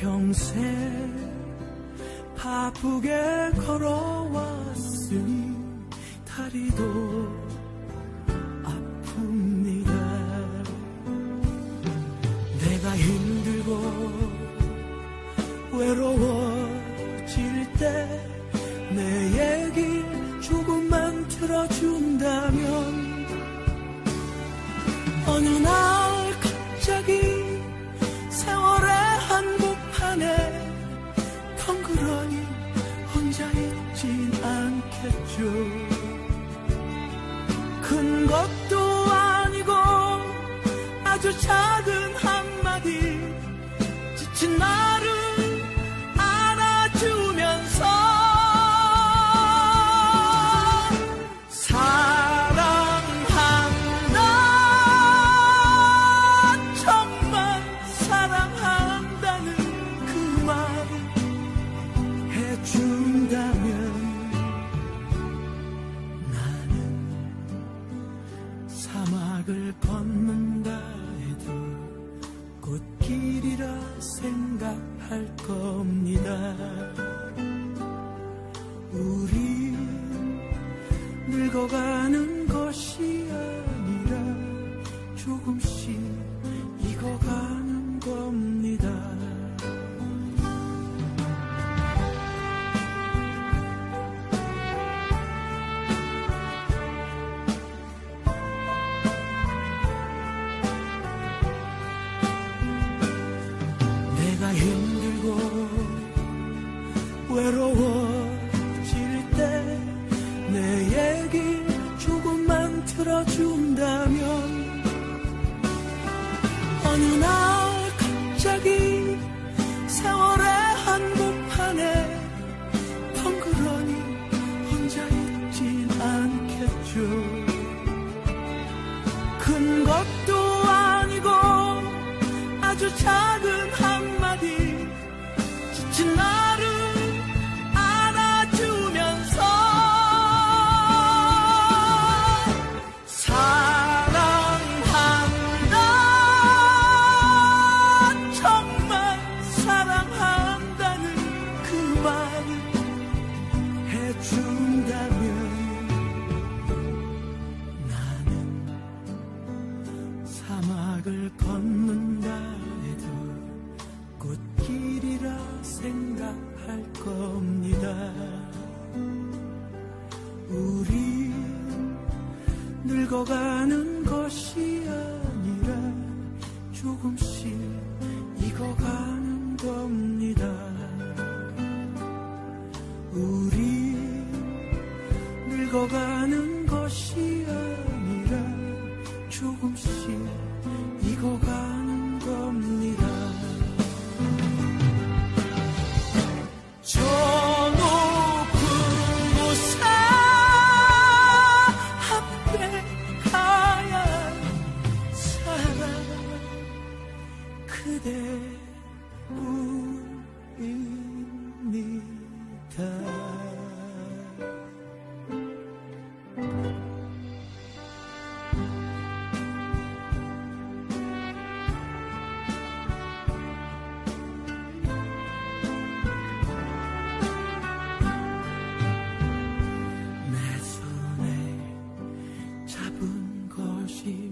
평생 바쁘게 걸어왔으니 다리도 사랑한다는 그 말을 해준다면 나는 사막을 걷는다 해도 꽃길이라 생각할 겁니다. 우리 늙어가는 준다면 나는 사막을 걷는다 해도 꽃길이라 생각할 겁니다. 늙어가는 것이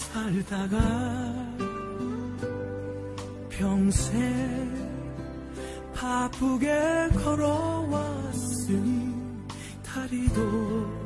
살다가 평생 바쁘게 걸어왔으니 다리도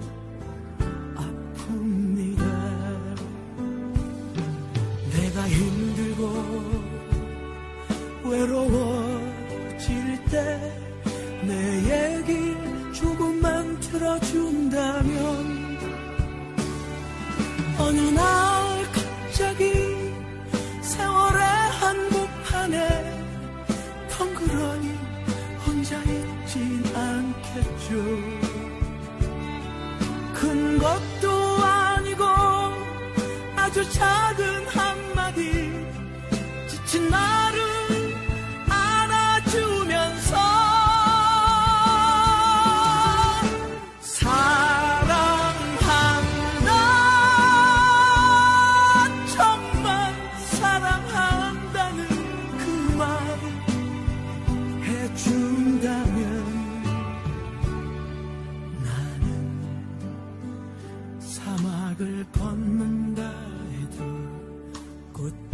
작은 한마디. 지친 나를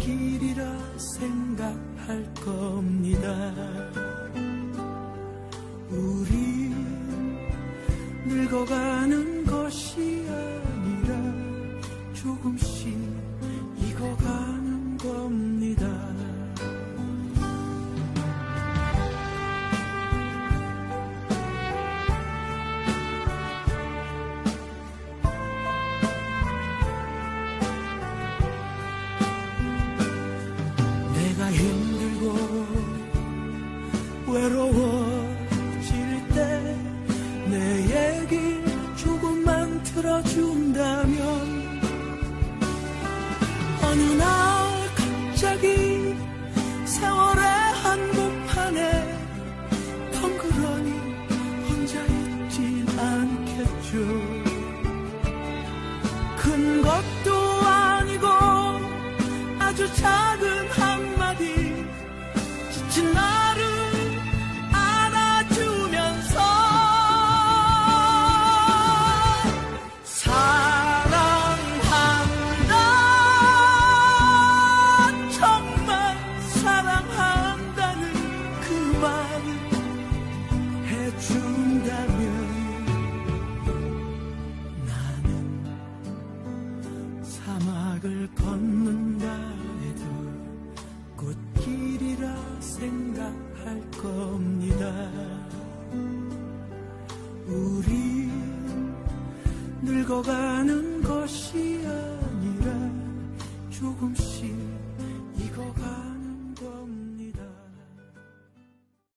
길이라 생각할 겁니다. 우리 늙어가는 것이 아니라 조금씩 힘들고 외로워 지친 나를 안아주면서 사랑한다. 정말 사랑한다는 그말 겁니다. 우리 늙어가는 것이 아니라 조금씩